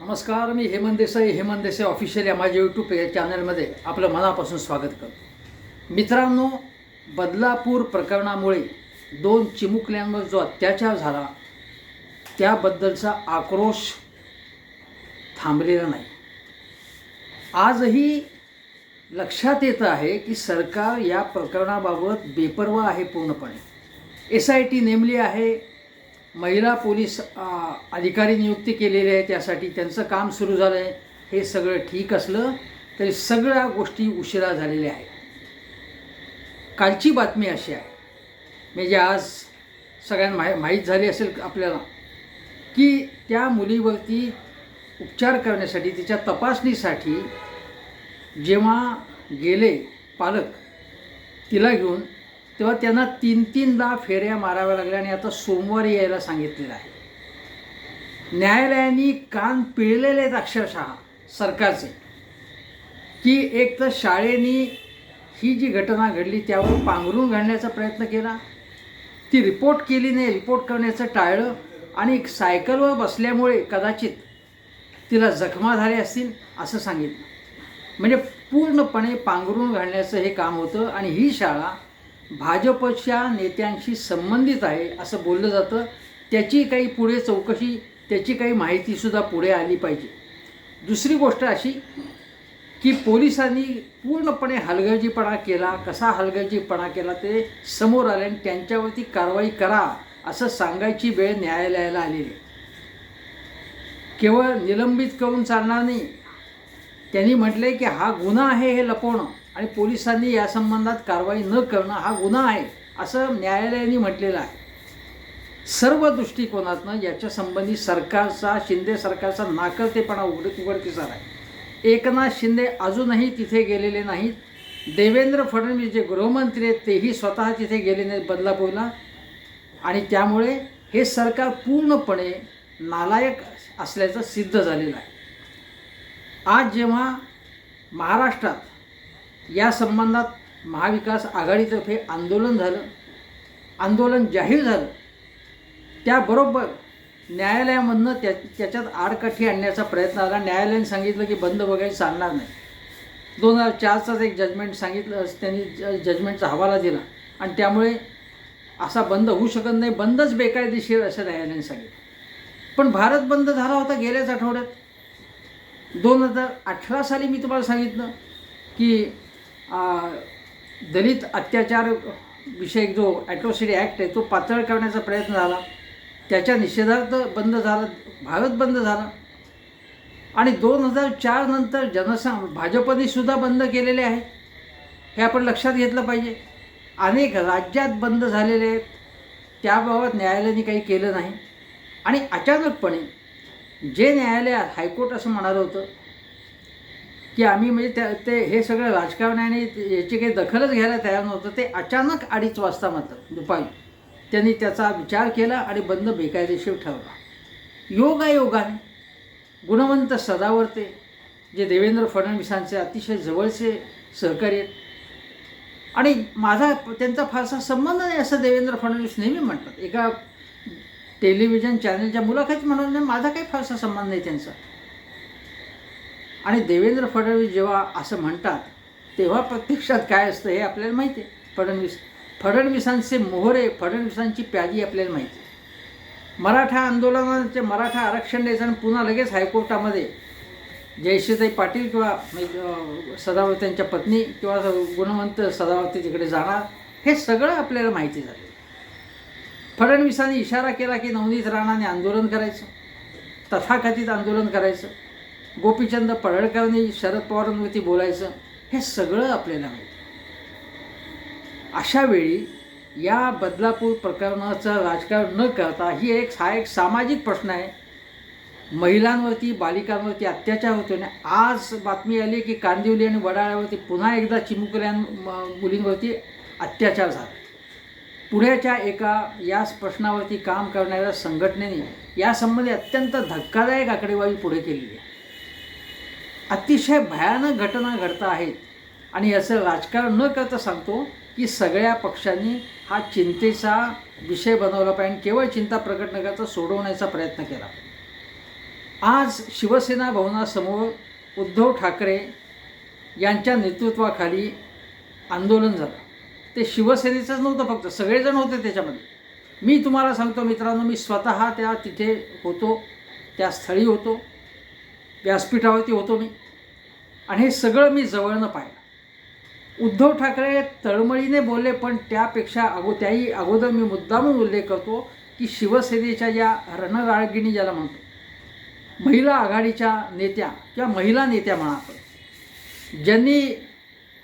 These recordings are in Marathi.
नमस्कार मी हेमंत देसाई हेमंत देसाई ऑफिशियल या माझ्या यूट्यूब या चॅनलमध्ये आपलं मनापासून स्वागत करतो. मित्रांनो बदलापूर प्रकरणामुळे दोन चिमुकल्यांवर जो अत्याचार झाला त्याबद्दलचा आक्रोश थांबलेला नाही. आजही लक्षात येतं आहे की सरकार या प्रकरणाबाबत बेपर्वा आहे पूर्णपणे. एस आय टी नेमली आहे महिला पोलीस अधिकारी नियुक्ती केलेली आहे त्यासाठी त्यांचं काम सुरू झालं आहे हे सगळं ठीक असलं तरी सगळ्या गोष्टी उशिरा झालेल्या आहेत. कालची बातमी अशी आहे म्हणजे आज सगळ्यांना माहि माहीत झाली असेल आपल्याला की त्या मुलीवरती उपचार करण्यासाठी तिच्या तपासणीसाठी जेव्हा गेले पालक तिला घेऊन तेव्हा त्यांना तीन तीनदा फेऱ्या माराव्या लागल्या आणि आता सोमवारी यायला सांगितलेलं आहे. न्यायालयाने कान पिळलेले आहेत अक्षरशः सरकारचे की एक तर शाळेनी ही जी घटना घडली त्यावर पांघरून घालण्याचा प्रयत्न केला. ती रिपोर्ट केली नाही रिपोर्ट करण्याचं टाळलं आणि सायकलवर बसल्यामुळे कदाचित तिला जखमा झाल्या असतील असं सांगितलं. म्हणजे पूर्णपणे पांघरून घालण्याचं हे काम होतं आणि ही शाळा भाजपच्या नेत्यांशी संबंधित आहे असं बोललं जातं. त्याची काही पुढे चौकशी त्याची काही माहितीसुद्धा पुढे आली पाहिजे. दुसरी गोष्ट अशी की पोलिसांनी पूर्णपणे हलगर्जीपणा केला. कसा हलगर्जीपणा केला ते समोर आले आणि त्यांच्यावरती कारवाई करा असं सांगायची वेळ न्यायालयाला आलेली. केवळ निलंबित करून चालणार नाही. त्यांनी म्हटले की हा गुन्हा आहे हे लपवणं. आणि पोलिसांनी या संबंधात कारवाई न करणं हा गुन्हा आहे असं न्यायालयाने म्हटलेलं आहे. सर्व दृष्टिकोनातनं याच्या संबंधी सरकारचा शिंदे सरकारचा नाकर्तेपणा उघड उघडकीस आहे. एकनाथ शिंदे अजूनही तिथे गेलेले नाहीत. देवेंद्र फडणवीस जे गृहमंत्री आहेत तेही स्वतः तिथे गेले नाहीत बदलापूरला. आणि त्यामुळे हे सरकार पूर्णपणे नालायक असल्याचं सिद्ध झालेलं आहे. आज जेव्हा महाराष्ट्रात या संबंधात महाविकास आघाडीतर्फे आंदोलन झालं. आंदोलन जाहीर झालं. त्याबरोबर न्यायालयामधनं त्या त्याच्यात आडकाठी आणण्याचा प्रयत्न आला न्यायालयाने सांगितलं की बंद वगैरे चालणार नाही. दोन हजार चारचाच एक जजमेंट सांगितलं त्यांनी ज जजमेंटचा हवाला दिला. आणि त्यामुळे असा बंद होऊ शकत नाही. बंदच बेकायदेशीर असं न्यायालयाने सांगितलं. पण भारत बंद झाला होता गेल्याच आठवड्यात. दोन हजार अठरा साली मी तुम्हाला सांगितलं की दलित अत्याचार विषयक जो ॲट्रॉसिटी ॲक्ट आहे तो पातळ करण्याचा प्रयत्न झाला. त्याच्या निषेधार्थ बंद झाला भारत बंद झाला. आणि दोन हजार चार नंतर जनसंघ भाजपने सुद्धा बंद केलेले आहे. हे आपण लक्षात घेतलं पाहिजे. अनेक राज्यात बंद झालेले आहेत. त्याबाबत न्यायालयाने काही केलं नाही. आणि अचानकपणे जे न्यायालय हायकोर्ट असं म्हणालं होतं की आम्ही म्हणजे त्या ते हे सगळं राजकारणाने याची काही दखलच घ्यायला तयार नव्हतं. ते अचानक अडीच वाजता मात्र दुपारी त्यांनी त्याचा विचार केला आणि बंद बेकायदेशीर ठरला योगायोगाने गुणवंत सदावर्ते जे देवेंद्र फडणवीसांचे अतिशय जवळचे सहकारी आहेत आणि माझा त्यांचा फारसा संबंध नाही असं देवेंद्र फडणवीस नेहमी म्हणतात. एका टेलिव्हिजन चॅनलच्या मुलाखत म्हणून माझा काही फारसा संबंध नाही त्यांचा. आणि देवेंद्र फडणवीस जेव्हा असं म्हणतात तेव्हा प्रत्यक्षात काय असतं हे आपल्याला माहिती आहे. फडणवीस फडणवीसांचे मोहरे फडणवीसांची प्यादी आपल्याला माहिती आहे. मराठा आंदोलनाचे मराठा आरक्षण द्यायचं आणि पुन्हा लगेच हायकोर्टामध्ये जयश्रीताई पाटील किंवा सदावत यांच्या पत्नी किंवा गुणवंत सदावर्ती तिकडे जाणार हे सगळं आपल्याला माहिती झालं. फडणवीसांनी इशारा केला की नवनीत राणाने आंदोलन करायचं तथाकथित आंदोलन करायचं. गोपीचंद पडळकरांनी शरद पवारांवरती बोलायचं हे सगळं आपल्याला माहिती अशा वेळी या बदलापूर प्रकरणाचं राजकारण न करता ही एक हा एक सामाजिक प्रश्न आहे. महिलांवरती बालिकांवरती अत्याचार होतो आणि आज बातमी आली की कांदिवली आणि वडाळ्यावरती पुन्हा एकदा चिमुकल्या मुलींवरती अत्याचार झाला. पुण्याच्या एका या प्रश्नावरती काम करणाऱ्या संघटनेने यासंबंधी अत्यंत धक्कादायक आकडेवारी पुढे केलेली आहे. अतिशय भयानक घटना घडत आहेत. आणि याचं राजकारण न करता सांगतो की सगळ्या पक्षांनी हा चिंतेचा विषय बनवला पाहिजे आणि केवळ चिंता प्रकट न करता सोडवण्याचा प्रयत्न केला. आज शिवसेना भवनासमोर उद्धव ठाकरे यांच्या नेतृत्वाखाली आंदोलन झालं. ते शिवसेनेचंच नव्हतं फक्त सगळेजण होते त्याच्यामध्ये. मी तुम्हाला सांगतो मित्रांनो मी स्वतः त्या तिथे होतो त्या स्थळी होतो. व्यासपीठावरती होतो मी. आणि हे सगळं मी जवळनं पाहिलं. उद्धव ठाकरे तळमळीने बोलले पण त्यापेक्षा अगो त्याही अगोदर मी मुद्दामून उल्लेख करतो की शिवसेनेच्या या रणगाळगिणी ज्याला म्हणतो महिला आघाडीच्या नेत्या किंवा महिला नेत्या म्हणा आपण ज्यांनी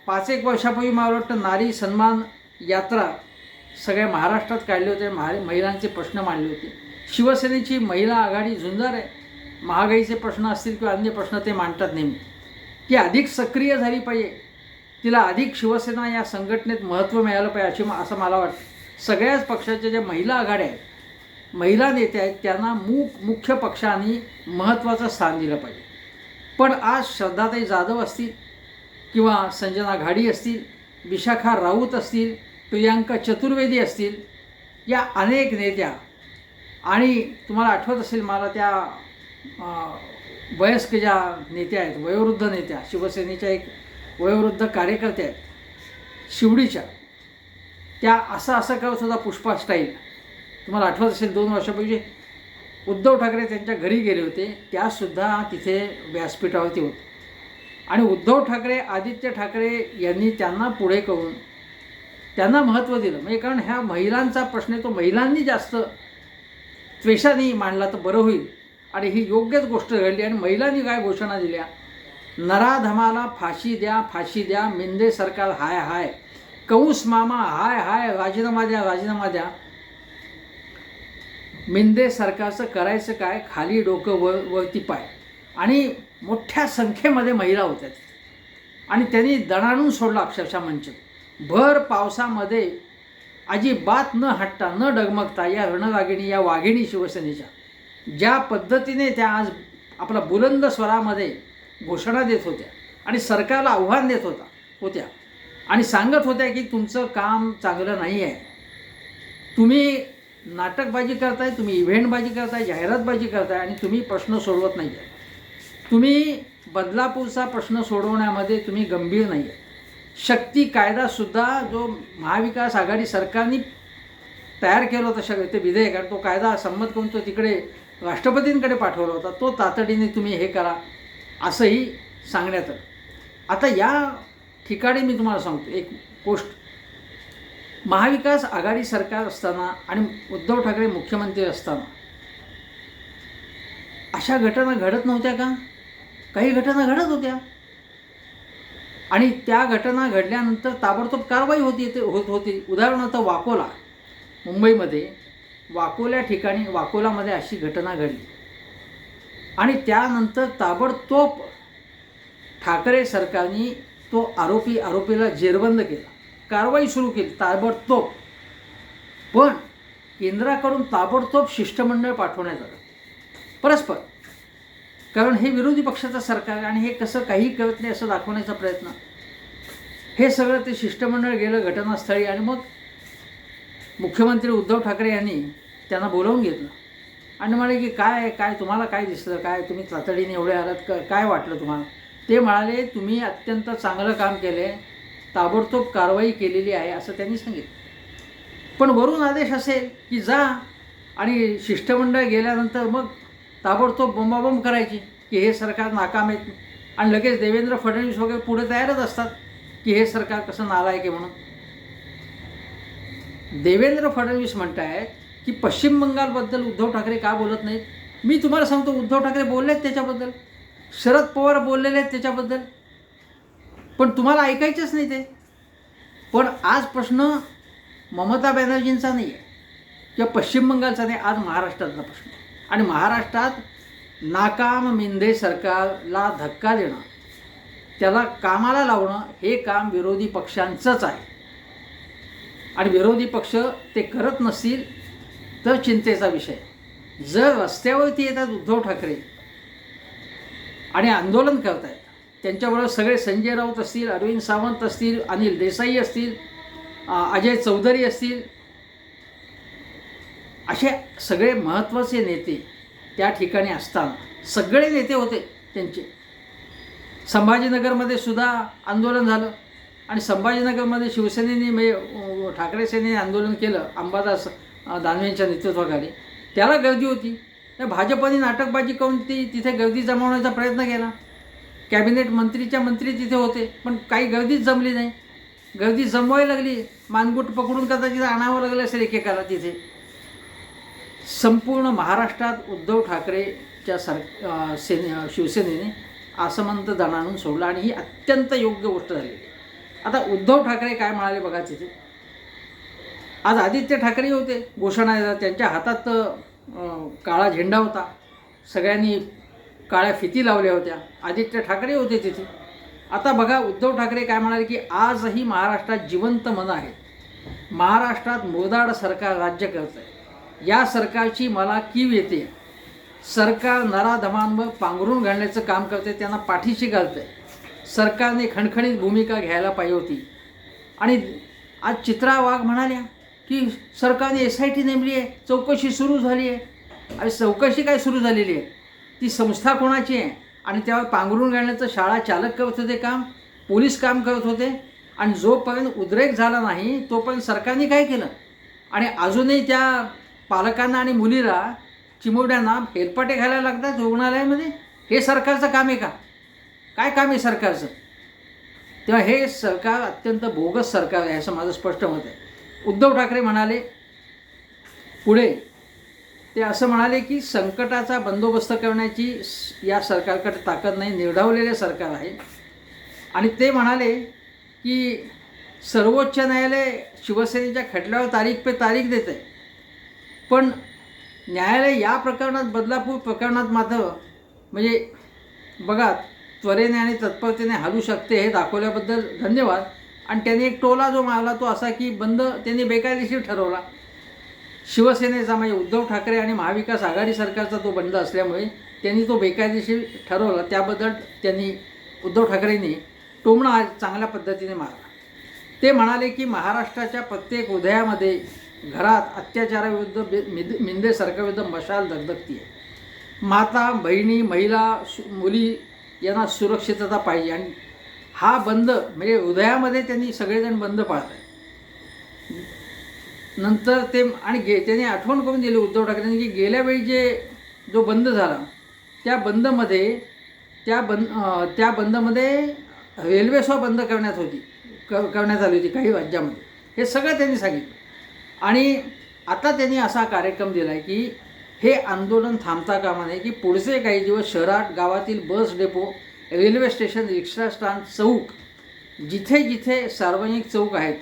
पाच एक वर्षापूर्वी मला वाटतं नारी सन्मान यात्रा सगळ्या महाराष्ट्रात काढले होते महा महिलांचे प्रश्न मांडले होते. शिवसेनेची महिला आघाडी झुंजार आहे. महागाईचे प्रश्न असतील किंवा अन्य प्रश्न ते मांडतात नेहमी. ती अधिक सक्रिय झाली पाहिजे. तिला अधिक शिवसेना या संघटनेत महत्त्व मिळालं पाहिजे अशी असं मला वाटतं. सगळ्याच पक्षाच्या ज्या महिला आघाड्या आहेत महिला नेत्या आहेत त्यांना मु मुख्य पक्षांनी महत्त्वाचं स्थान दिलं पाहिजे. पण आज श्रद्धाताई जाधव असतील किंवा संजना घाडी असतील विशाखा राऊत असतील प्रियांका चतुर्वेदी असतील या अनेक नेत्या आणि तुम्हाला आठवत असेल मला त्या वयस्क ज्या नेत्या आहेत वयोवृद्ध नेत्या शिवसेनेच्या एक वयोवृद्ध कार्यकर्त्या आहेत शिवडीच्या त्या असं असं का सुद्धा पुष्पा स्टाईल. तुम्हाला आठवत असेल दोन वर्षापूर्वी उद्धव ठाकरे त्यांच्या घरी गेले होते त्यासुद्धा तिथे व्यासपीठावरती होते. आणि उद्धव ठाकरे आदित्य ठाकरे यांनी त्यांना पुढे करून त्यांना महत्त्व दिलं. म्हणजे कारण ह्या महिलांचा प्रश्न आहे तो महिलांनी जास्त त्वेषाने मांडला तर बरं होईल. आणि ही योग्यच गोष्ट घडली आणि महिलांनी काय घोषणा दिल्या? नराधमाला फाशी द्या फाशी द्या मिंदे सरकार हाय हाय कौस मामा हाय हाय राजीनामा द्या राजीनामा द्या. मिंदे सरकारचं करायचं काय? खाली डोकं व वरती पाय. आणि मोठ्या संख्येमध्ये महिला होत्या. आणि त्यांनी दणाणून सोडला अक्षरशः मंच. भर पावसामध्ये अजिबात न हटता न डगमगता या रणरागिणी या वाघिणी शिवसेनेच्या ज्या पद्धतीने त्या आज आपला बुलंद स्वरामध्ये घोषणा देत होत्या आणि सरकारला आव्हान देत होता होत्या. आणि सांगत होत्या की तुमचं काम चांगलं नाही आहे. तुम्ही नाटकबाजी करताय तुम्ही इव्हेंटबाजी करताय जाहिरातबाजी करताय आणि तुम्ही प्रश्न सोडवत नाही आहे. तुम्ही बदलापूरचा प्रश्न सोडवण्यामध्ये तुम्ही गंभीर नाही आहे. शक्ती कायदासुद्धा जो महाविकास आघाडी सरकारने तयार केला होता सगळं ते विधेयक आणि तो कायदा संमत करून तो तिकडे राष्ट्रपतींकडे पाठवला होता. तो तातडीने तुम्ही हे करा असंही सांगण्यात आलं. आता या ठिकाणी मी तुम्हाला सांगतो एक गोष्ट. महाविकास आघाडी सरकार असताना आणि उद्धव ठाकरे मुख्यमंत्री असताना अशा घटना घडत नव्हत्या का? काही घटना घडत होत्या? आणि त्या घटना घडल्यानंतर ताबडतोब कारवाई होती ते होत होती. उदाहरणार्थ वाकोला मुंबईमध्ये वाकोल्या ठिकाणी वाकोलामध्ये अशी घटना घडली. आणि त्यानंतर ताबडतोब ठाकरे सरकारने तो आरोपी आरोपीला जेरबंद केला. कारवाई सुरू केली ताबडतोब. पण केंद्राकडून ताबडतोब शिष्टमंडळ पाठवण्यात आलं. परस्पर. कारण हे विरोधी पक्षाचं सरकार आणि हे कसं काही करत नाही असं दाखवण्याचा प्रयत्न. हे सगळं ते शिष्टमंडळ गेलं घटनास्थळी आणि मग मुख्यमंत्री उद्धव ठाकरे यांनी त्यांना बोलावून घेतलं. आणि म्हणाले की काय काय तुम्हाला काय दिसलं काय तुम्ही तातडीने एवढे आलात काय वाटलं तुम्हाला? ते म्हणाले तुम्ही अत्यंत चांगलं काम केलं आहे ताबडतोब कारवाई केलेली आहे असं त्यांनी सांगितलं. पण वरून आदेश असेल की जा आणि शिष्टमंडळ गेल्यानंतर मग ताबडतोब बोंबाबोंब करायची की हे सरकार नाकाम आहे. आणि लगेच देवेंद्र फडणवीस वगैरे पुढे तयारच असतात की हे सरकार कसं नालायक आहे म्हणून. देवेंद्र फडणवीस म्हणत आहेत की पश्चिम बंगालबद्दल उद्धव ठाकरे का बोलत नाहीत? मी तुम्हाला सांगतो उद्धव ठाकरे बोलले आहेत त्याच्याबद्दल. शरद पवार बोललेले आहेत त्याच्याबद्दल. पण तुम्हाला ऐकायचंच नाही ते. पण आज प्रश्न ममता बॅनर्जींचा नाही आहे किंवा पश्चिम बंगालचा नाही आज महाराष्ट्रातला प्रश्न. आहे. आणि महाराष्ट्रात नाकाम मिंदे सरकारला धक्का देणं त्याला कामाला लावणं हे काम विरोधी पक्षांचंच आहे. आणि विरोधी पक्ष ते करत नसतील तर चिंतेचा विषय. जर रस्त्यावरती येतात उद्धव ठाकरे आणि आंदोलन करत आहेत त्यांच्याबरोबर सगळे संजय राऊत असतील अरविंद सावंत असतील अनिल देसाई असतील अजय चौधरी असतील असे सगळे महत्त्वाचे नेते त्या ठिकाणी असताना सगळे नेते होते त्यांचे. संभाजीनगरमध्ये सुद्धा आंदोलन झालं आणि संभाजीनगरमध्ये शिवसेनेने म्हणजे ठाकरे सेनेने आंदोलन केलं अंबादास दानवेंच्या नेतृत्वाखाली. त्याला गर्दी होती. त्या भाजपने नाटकबाजी करून ती तिथे गर्दी जमवण्याचा प्रयत्न केला. कॅबिनेट मंत्रीच्या मंत्री तिथे होते पण काही गर्दीच जमली नाही. गर्दी जमवायला लागली. मानगुट पकडून कदाचित आणावं लागलं असेल एकेकाला तिथे. संपूर्ण महाराष्ट्रात उद्धव ठाकरेच्या सर सेने शिवसेनेने आसमंत दणाणून सोडलं आणि ही अत्यंत योग्य गोष्ट झालेली आता उद्धव ठाकरे काय म्हणाले बघा तिथे? आज आदित्य ठाकरे होते. घोषणा देतात त्यांच्या हातात काळा झेंडा होता. सगळ्यांनी काळ्या फिती लावल्या होत्या. आदित्य ठाकरे होते तिथे. आता बघा उद्धव ठाकरे काय म्हणाले की आजही महाराष्ट्रात जिवंत मन आहे. महाराष्ट्रात मोदाड सरकार राज्य करत आहे या सरकारची मला कीव येते. सरकार नराधमांवर पांघरून घालण्याचं काम करते त्यांना पाठीशी घालतं आहे सरकारने खणखणीत भूमिका घ्यायला पाहिजे होती. आणि आज चित्रा वाघ म्हणाल्या की सरकारने एस आय टी नेमली आहे चौकशी सुरू झाली आहे. आणि चौकशी काय सुरू झालेली आहे? ती संस्था कोणाची आहे? आणि त्यावर पांघरून घालण्याचं शाळा चालक करत होते काम पोलीस काम करत होते. आणि जोपर्यंत उद्रेक झाला नाही तोपर्यंत सरकारने काय केलं? आणि अजूनही त्या पालकांना आणि मुलीला चिमुरड्यांना फेरपाटे घालायला लागतात रुग्णालयामध्ये? हे सरकारचं काम आहे का? काय काम आहे सरकारचं? तेव्हा हे सरकार अत्यंत बोगस सरकार आहे असं माझं स्पष्ट मत आहे. उद्धव ठाकरे म्हणाले पुढे. ते असं म्हणाले की संकटाचा बंदोबस्त करण्याची या सरकारकडे ताकद नाही निर्धावलेले सरकार आहे. आणि ते म्हणाले की सर्वोच्च न्यायालय शिवसेनेच्या खटल्यावर तारीख पे तारीख देत आहे पण न्यायालय या प्रकरणात बदलापूर प्रकरणात मात्र म्हणजे बघा त्वरेने आणि तत्परतेने हलू शकते हे दाखवल्याबद्दल धन्यवाद. आणि त्यांनी एक टोला जो मारला तो असा की बंद त्यांनी बेकायदेशीर ठरवला. शिवसेनेचा म्हणजे उद्धव ठाकरे आणि महाविकास आघाडी सरकारचा तो बंद असल्यामुळे त्यांनी तो बेकायदेशीर ठरवला. त्याबद्दल त्यांनी उद्धव ठाकरेंनी टोमणा चांगल्या पद्धतीने मारला. ते म्हणाले की महाराष्ट्राच्या प्रत्येक उदयामध्ये घरात अत्याचाराविरुद्ध बे मिद मिंदे सरकारविरुद्ध मशाल दगदगती आहे माता बहिणी महिला मुली यांना सुरक्षितता पाहिजे आणि हा बंद म्हणजे उदयामध्ये त्यांनी सगळेजण बंद पाळत आहे नंतर ते आणि गे त्यांनी आठवण करून दिली उद्धव ठाकरेंनी की गेल्या वेळी जे जो बंद झाला त्या बंदमध्ये त्या बंद त्या बंदमध्ये रेल्वे सुद्धा बंद करण्यात होती क करण्यात आली होती काही राज्यामध्ये. हे सगळं त्यांनी सांगितलं. आणि आता त्यांनी असा कार्यक्रम दिला आहे की हे आंदोलन थांबता कामा नये की पुढचे काही दिवस शहरात गावातील bus depot railway station rickshaw stand चौक जिथे जिथे सार्वजनिक चौक आहेत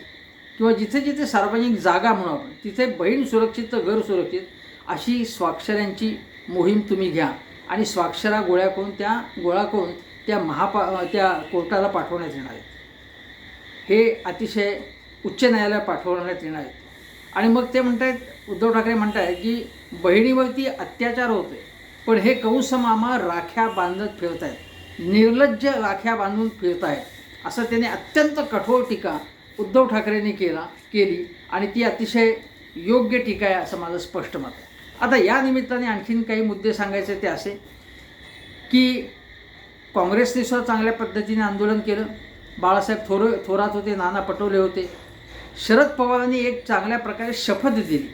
किंवा जिथे जिथे सार्वजनिक जागा म्हणू आपण तिथे बहीण सुरक्षित तर घर सुरक्षित अशी स्वाक्षऱ्यांची मोहीम तुम्ही घ्या. आणि स्वाक्षरा गोळ्या करून त्या गोळा करून त्या महापा त्या कोर्टाला पाठवण्यात येणार आहेत. हे अतिशय उच्च न्यायालयात पाठवण्यात येणार आहेत. आणि मग ते म्हणत आहेत उद्धव ठाकरे म्हणत आहेत की बहिणीवरती अत्याचार होतोय पण हे कंस मामा राख्या बांधत फिरत आहेत निर्लज्ज राख्या बांधून फिरत आहेत असं त्याने अत्यंत कठोर टीका उद्धव ठाकरेंनी केला केली आणि ती अतिशय योग्य टीका आहे असं माझं स्पष्ट मत आहे. आता या निमित्ताने आणखीन काही मुद्दे सांगायचे ते असे की काँग्रेसने सुद्धा चांगल्या पद्धतीने आंदोलन केलं. बाळासाहेब थोर थोरात होते नाना पटोले होते. शरद पवारांनी एक चांगल्या प्रकारे शपथ दिली.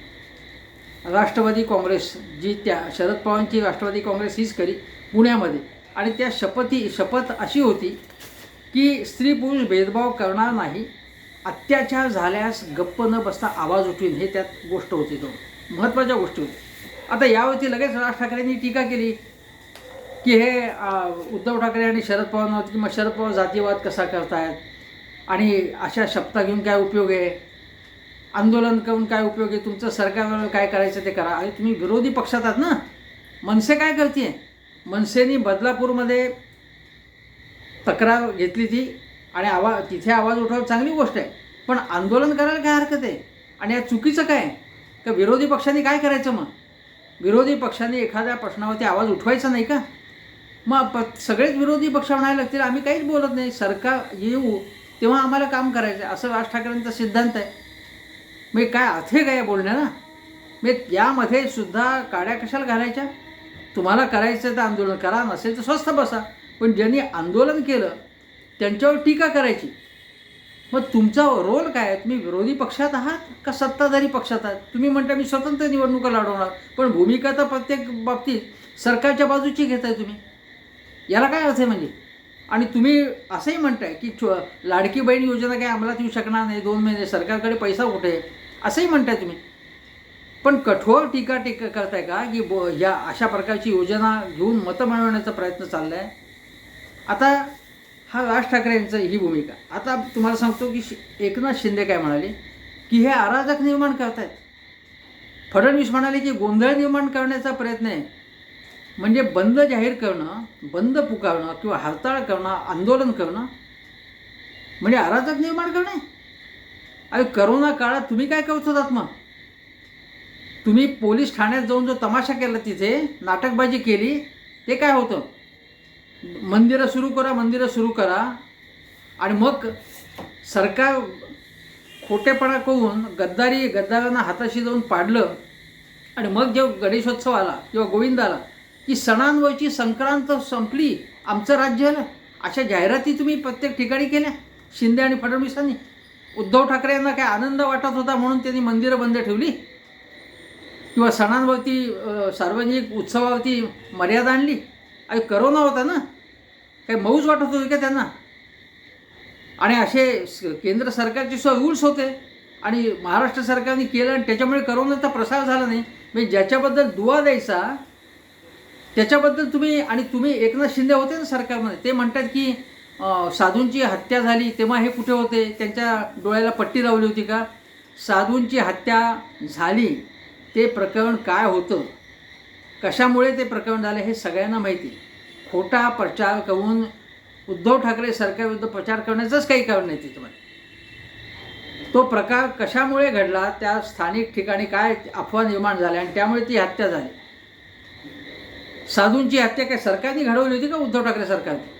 राष्ट्रवादी काँग्रेस जी त्या शरद पवारांची राष्ट्रवादी काँग्रेस हीच करी पुण्यामध्ये. आणि त्या शपथी शपथ अशी होती की स्त्री पुरुष भेदभाव करणार नाही अत्याचार झाल्यास गप्प न बसता आवाज उठवीन हे त्यात गोष्ट होती तो महत्त्वाच्या गोष्टी होत्या. आता यावरती लगेच राज ठाकरेंनी टीका केली की हे उद्धव ठाकरे आणि शरद पवारांवरती की मग शरद पवार जातीवाद कसा करतायत? आणि अशा शपथा घेऊन काय उपयोग आहे? आंदोलन करून काय उपयोग आहे? तुमचं सरकारवर काय करायचं ते करा. आणि तुम्ही विरोधी पक्षात आहात ना? मनसे काय करते मनसेनी बदलापूरमध्ये तक्रार घेतली ती आणि आवाज तिथे आवाज उठवायला चांगली गोष्ट आहे. पण आंदोलन करायला काय हरकत आहे? आणि या चुकीचं काय का विरोधी पक्षांनी काय करायचं मग? विरोधी पक्षांनी एखाद्या प्रश्नावरती आवाज उठवायचा नाही का? मग प सगळेच विरोधी पक्ष म्हणायला लागतील आम्ही काहीच बोलत नाही. सरकार येऊ तेव्हा आम्हाला काम करायचं आहे. असं राज ठाकरेंचा सिद्धांत आहे. मग काय अर्थ काय बोलण्याला? मग यामध्ये सुद्धा काड्या कशाला घालायच्या? तुम्हाला करायचं तर आंदोलन करा नसेल तर स्वस्थ बसा. पण ज्यांनी आंदोलन केलं त्यांच्यावर टीका करायची. मग तुमचा रोल काय आहे? तुम्ही विरोधी पक्षात आहात का सत्ताधारी पक्षात आहात? तुम्ही म्हणता मी स्वतंत्र निवडणुका लढवणार. पण भूमिका तर प्रत्येक बाबतीत सरकारच्या बाजूची घेताय तुम्ही. याला काय अर्थ आहे म्हणजे? आणि तुम्ही असंही म्हणताय की छो लाडकी बहीण योजना काही अंमलात येऊ शकणार नाही दोन महिने सरकारकडे पैसा कुठे आहे? असंही म्हणताय तुम्ही. पण कठोर टीका टीका करताय का? की बो या अशा प्रकारची योजना घेऊन मतं मिळवण्याचा प्रयत्न चालला आहे आता हा राज ठाकरे यांचं ही भूमिका. आता तुम्हाला सांगतो की शि एकनाथ शिंदे काय म्हणाले? की हे अराजक निर्माण करतायत. फडणवीस म्हणाले की गोंधळ निर्माण करण्याचा प्रयत्न आहे. म्हणजे बंद जाहीर करणं बंद पुकारणं किंवा हरताळ करणं आंदोलन करणं म्हणजे अराजक निर्माण करणे अरे करोना काळात तुम्ही काय करत होतात मग? तुम्ही पोलीस ठाण्यात जाऊन जो तमाशा केला तिथे नाटकबाजी केली ते काय होतं? मंदिरं सुरू करा मंदिरं सुरू करा. आणि मग सरकार खोटेपणा करून गद्दारी गद्दारांना हाताशी जाऊन पाडलं. आणि मग जेव्हा गणेशोत्सव आला किंवा गोविंद आला की सणांवरची संक्रांत संपली. आमचं राज्य आलं. अशा जाहिराती तुम्ही प्रत्येक ठिकाणी केल्या. शिंदे आणि फडणवीसांनी. उद्धव ठाकरे यांना काय आनंद वाटत होता म्हणून त्यांनी मंदिरं बंद ठेवली? किंवा सणांवरती सार्वजनिक उत्सवावरती मर्यादा आणली? आणि करोना होता ना? काही मौज वाटत होती का त्यांना? आणि असे स- केंद्र सरकारचे सुद्धा रूल्स होते. आणि महाराष्ट्र सरकारने केलं आणि त्याच्यामुळे करोनाचा प्रसार झाला नाही. म्हणजे ज्याच्याबद्दल दुवा द्यायचा त्याच्याबद्दल तुम्ही आणि तुम्ही एकनाथ शिंदे होते ना सरकारमध्ये ते म्हणतात की साधूंची हत्या झाली तेव्हा हे कुठे होते? त्यांच्या डोळ्याला पट्टी लावली होती का? साधूंची हत्या झाली. ते प्रकरण काय होतं? कशामुळे ते प्रकरण झालं हे सगळ्यांना माहिती. खोटा प्रचार करून उद्धव ठाकरे सरकारविरुद्ध प्रचार करण्याचंच काही कारण नाही तिथं तो प्रकार कशामुळे घडला? त्या स्थानिक ठिकाणी काय अफवा निर्माण झाल्या आणि त्यामुळे ती हत्या झाली? साधूंची हत्या काय सरकारने घडवली होती का उद्धव ठाकरे सरकारने?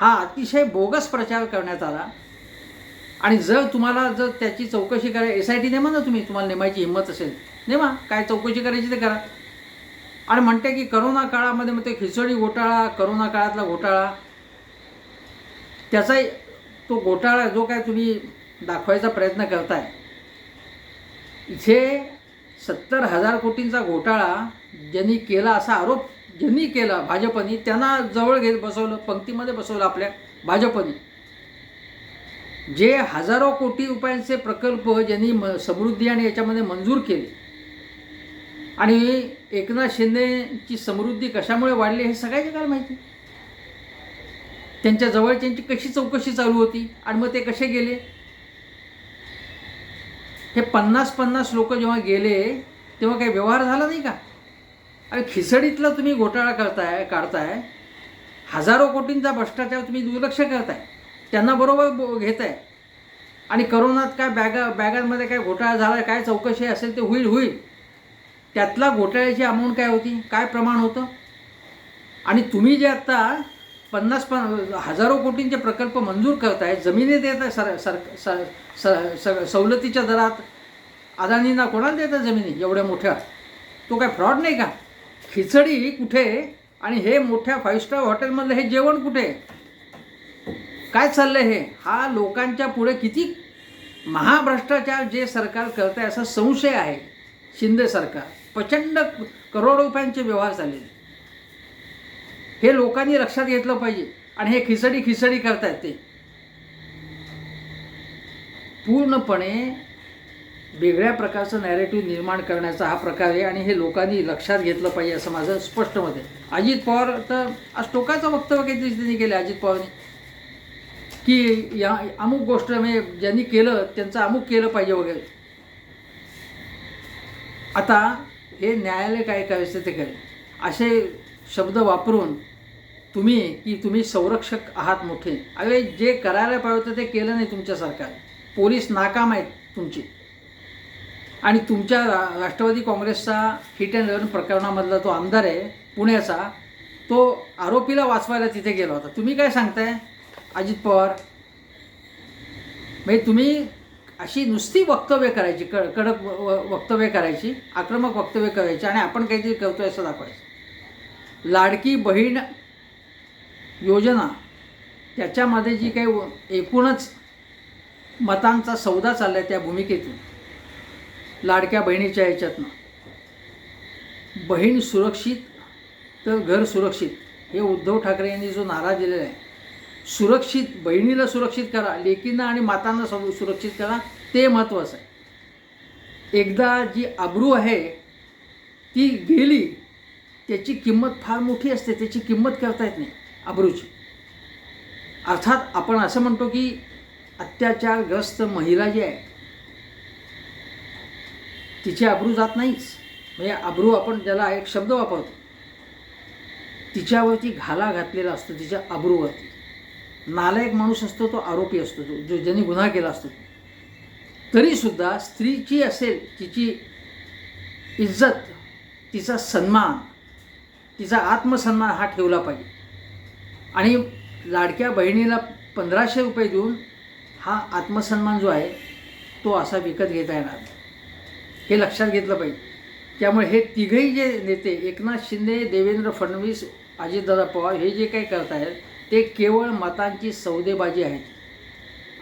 हा अतिशय बोगस प्रचार करण्यात आला. आणि जर तुम्हाला जर त्याची चौकशी करायची एस आय टी नेमा ना तुम्ही तुम्हाला नेमायची हिंमत असेल नेवा काय चौकशी करायची ते करा. आणि म्हणते की करोना काळामध्ये मग ते खिचडी घोटाळा करोना काळातला घोटाळा त्याचा तो घोटाळा जो काय तुम्ही दाखवायचा प्रयत्न करताय. इथे सत्तर हजार कोटींचा घोटाळा ज्यांनी केला असा आरोप ज्यांनी केला भाजपनी त्यांना जवळ घेत बसवलं पंक्तीमध्ये बसवलं आपल्या भाजपनी. जे हजारो कोटी रुपयांचे प्रकल्प ज्यांनी म समृद्धी आणि याच्यामध्ये मंजूर केले आणि एकनाथ शिंदेची समृद्धी कशामुळे वाढली हे सगळ्या जगाला माहिती? त्यांच्या जवळच्यांची कशी चौकशी चालू होती आणि मग ते कसे गेले? हे पन्नास पन्नास लोक जेव्हा गेले तेव्हा काही व्यवहार झाला नाही का? अरे खिचडीतला तुम्ही घोटाळा करताय काढताय हजारो कोटींचा भ्रष्टाचार तुम्ही दुर्लक्ष करताय त्यांना बरोबर घेताय. आणि करोनात काय बॅगा बॅगांमध्ये काय घोटाळा झाला काय चौकशी असेल ते होईल होईल. त्यातला घोटाळ्याची अमाऊंट काय होती? काय प्रमाण होतं? आणि तुम्ही जे आत्ता पन्नास पन हजारो कोटींचे प्रकल्प मंजूर करताय जमिनी देत आहे सर सर सर स- स- सवलतीच्या दरात अदानींना कोणाला देतात जमिनी एवढ्या मोठ्या? तो काय फ्रॉड नाही का? खिचडी कुठे? आणि हे मोठ्या फाईव्ह स्टार हॉटेलमधलं हे जेवण कुठे? काय चाललंय हे? हा लोकांच्या पुढे किती महाभ्रष्टाचार जे सरकार करत आहे असा संशय आहे शिंदे सरकार. प्रचंड करोडो रुपयांचे व्यवहार झालेले हे लोकांनी लक्षात घेतलं पाहिजे आणि हे खिचडी खिचडी करतायत ते. पूर्णपणे वेगळ्या प्रकारचं नॅरेटिव्ह निर्माण करण्याचा हा प्रकार आहे आणि हे लोकांनी लक्षात घेतलं पाहिजे असं माझं स्पष्ट मत आहे. अजित पवार तर आज टोकाचं वक्तव्य काहीतरी त्यांनी केलं अजित पवारने. की या अमुक गोष्ट म्हणजे ज्यांनी केलं त्यांचं अमुक केलं पाहिजे वगैरे. आता हे न्यायालय काय करायचं ते करेल. असे शब्द वापरून तुम्ही की तुम्ही संरक्षक आहात मोठे. अरे जे करायला पाहिजे होतं ते केलं नाही तुमच्या सरकारने. पोलीस नाकाम आहेत तुमची. आणि तुमच्या रा- राष्ट्रवादी काँग्रेसचा हिट अँड रन प्रकरणामधला तो आमदार आहे पुण्याचा तो आरोपीला वाचवायला तिथे गेला होता. तुम्ही काय सांगताय? अजित पवार. म्हणजे तुम्ही अशी नुसती वक्तव्य करायची क कडक व- वक्तव्य करायची आक्रमक वक्तव्य करायची आणि आपण काहीतरी करतोय असं दाखवायचं. लाडकी बहीण योजना त्याच्यामध्ये जी काही एकूणच मतांचा सौदा चालला आहे त्या भूमिकेतून. लाडक्या बहिणीच्या ह्याच्यातनं बहीण सुरक्षित तर घर सुरक्षित हे उद्धव ठाकरे यांनी जो नारा दिलेला आहे सुरक्षित बहिणीला सुरक्षित करा लेकींना आणि मातांना सम सुरक्षित करा ते महत्त्वाचं आहे. एकदा जी आब्रू आहे ती गेली त्याची किंमत फार मोठी असते त्याची किंमत करता येत नाही आब्रूची अर्थात आपण असं म्हणतो की अत्याचारग्रस्त महिला जी आहे तिची आब्रू जात नाहीच. म्हणजे आब्रू आपण ज्याला एक शब्द वापरतो. तिच्यावरती घाला घातलेला असतो तिच्या आब्रूवरती नालायक माणूस असतो तो आरोपी असतो तो जो ज्यांनी गुन्हा केला असतो. तरीसुद्धा स्त्रीची असेल तिची इज्जत तिचा सन्मान तिचा आत्मसन्मान हा ठेवला पाहिजे. आणि लाडक्या बहिणीला पंधराशे रुपये देऊन हा आत्मसन्मान जो आहे तो असा विकत घेता येणार हे लक्षात घेतलं पाहिजे. त्यामुळे हे तिघही जे नेते एकनाथ शिंदे देवेंद्र फडणवीस अजितदादा पवार हे जे काही करत आहेत ते केवळ मतांची सौदेबाजी आहे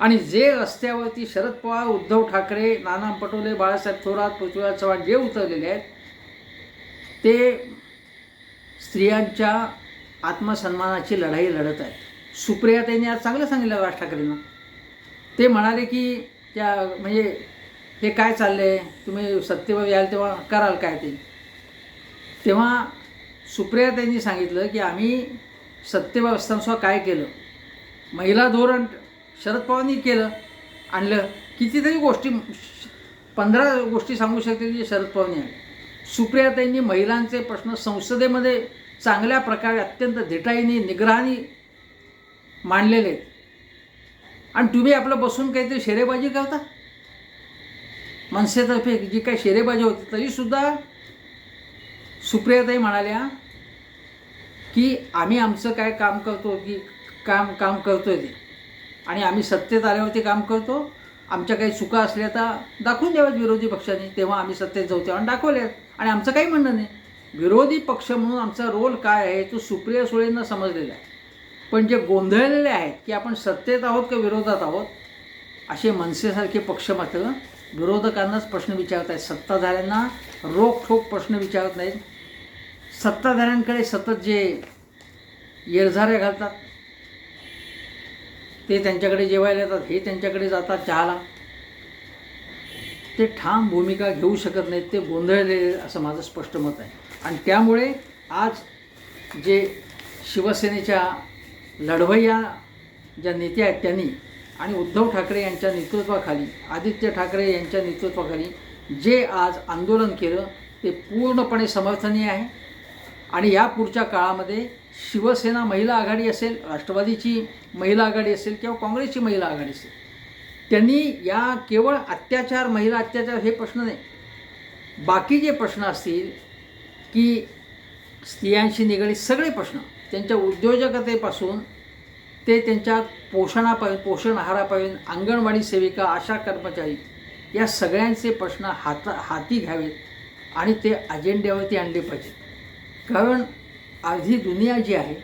आणि जे रस्त्यावरती शरद पवार उद्धव ठाकरे नाना पटोले बाळासाहेब थोरात पृथ्वीराज चव्हाण जे उतरलेले आहेत ते स्त्रियांच्या आत्मसन्मानाची लढाई लढत आहेत. सुप्रिया त्यांनी आज चांगलं सांगितलं राज ठाकरेंना. ते म्हणाले की त्या म्हणजे हे काय चाललं आहे तुम्ही सत्तेवर याल तेव्हा कराल काय ते? तेव्हा सुप्रिया त्यांनी सांगितलं की आम्ही सत्तेवर काय केलं? महिला धोरण शरद पवारांनी केलं आणलं. कितीतरी गोष्टी पंधरा गोष्टी सांगू शकते जे शरद पवारांनी आणल्या. सुप्रियाताईंनी महिलांचे प्रश्न संसदेमध्ये चांगल्या प्रकारे अत्यंत धिटाईने निग्रहाने मांडलेले. आहेत आणि तुम्ही आपलं बसून काहीतरी शेरेबाजी करता? मनसेतर्फे जी काही शेरेबाजी होती तरीसुद्धा सुप्रियाताई म्हणाल्या की आम्ही आमचं काय काम करतो की काम काम करतो ते. आणि आम्ही सत्तेत आल्यावरती काम करतो. आमच्या काही चुका असल्या तर दाखवून द्याव्यात विरोधी पक्षाने. तेव्हा आम्ही सत्तेत जाऊ तेव्हा दाखवल्यात. आणि आमचं काही म्हणणं नाही. विरोधी पक्ष म्हणून आमचा रोल काय आहे तो सुप्रिया सुळेंना समजलेला आहे. पण जे गोंधळलेले आहेत की आपण सत्तेत आहोत का विरोधात आहोत असे मनसेसारखे पक्ष मात्र विरोधकांनाच प्रश्न विचारत आहेत सत्ताधाऱ्यांना रोखठोक प्रश्न विचारत नाहीत. सत्ताधाऱ्यांकडे सतत जे येरझाऱ्या घालतात ते त्यांच्याकडे जेवायला येतात हे त्यांच्याकडे जातात चहाला. ते ठाम भूमिका घेऊ शकत नाहीत ते गोंधळलेले असं माझं स्पष्ट मत आहे. आणि त्यामुळे आज जे शिवसेनेच्या लढवय्या ज्या नेत्या आहेत त्यांनी आणि उद्धव ठाकरे यांच्या नेतृत्वाखाली आदित्य ठाकरे यांच्या नेतृत्वाखाली जे आज आंदोलन केलं ते पूर्णपणे समर्थनीय आहे. आणि या पुढच्या काळामध्ये शिवसेना महिला आघाडी असेल राष्ट्रवादीची महिला आघाडी असेल किंवा काँग्रेसची महिला आघाडी असेल त्यांनी या केवळ अत्याचार महिला अत्याचार हे प्रश्न नाही. बाकी जे प्रश्न असतील की स्त्रियांशी निगडीत सगळे प्रश्न त्यांच्या उद्योजकतेपासून ते त्यांच्या पोषणापर्यंत पोषण आहारापर्यंत अंगणवाडी सेविका आशा कर्मचारी या सगळ्यांचे प्रश्न हात हाती घ्यावेत आणि ते अजेंड्यावरती आणले पाहिजेत. कारण अर्धी दुनिया जी आहे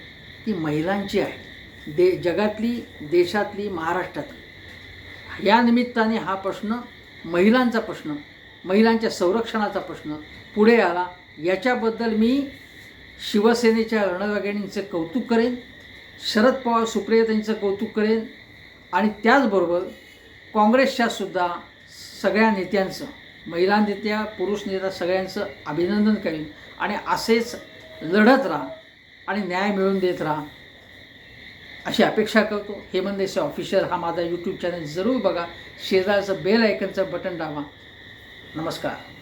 ती महिलांची आहे. दे जगातली देशातली महाराष्ट्रातली. या निमित्ताने हा प्रश्न महिलांचा प्रश्न महिलांच्या संरक्षणाचा प्रश्न पुढे आला. याच्याबद्दल मी शिवसेनेच्या रणरागिणींचे कौतुक करेन शरद पवार सुप्रियतांचं कौतुक करेन आणि त्याचबरोबर काँग्रेसच्या सुद्धा सगळ्या नेत्यांचं महिला नेत्या पुरुष नेता सगळ्यांचं अभिनंदन करेन. आणि असेच लढत राहा आणि न्याय मिळवून देत राहा. अशी अपेक्षा करतो. हेमंत देसाई ऑफिशियल हा माझा यूट्यूब चॅनल जरूर बघा. शेजारचं बेल आयकनचं बटन दाबा. नमस्कार.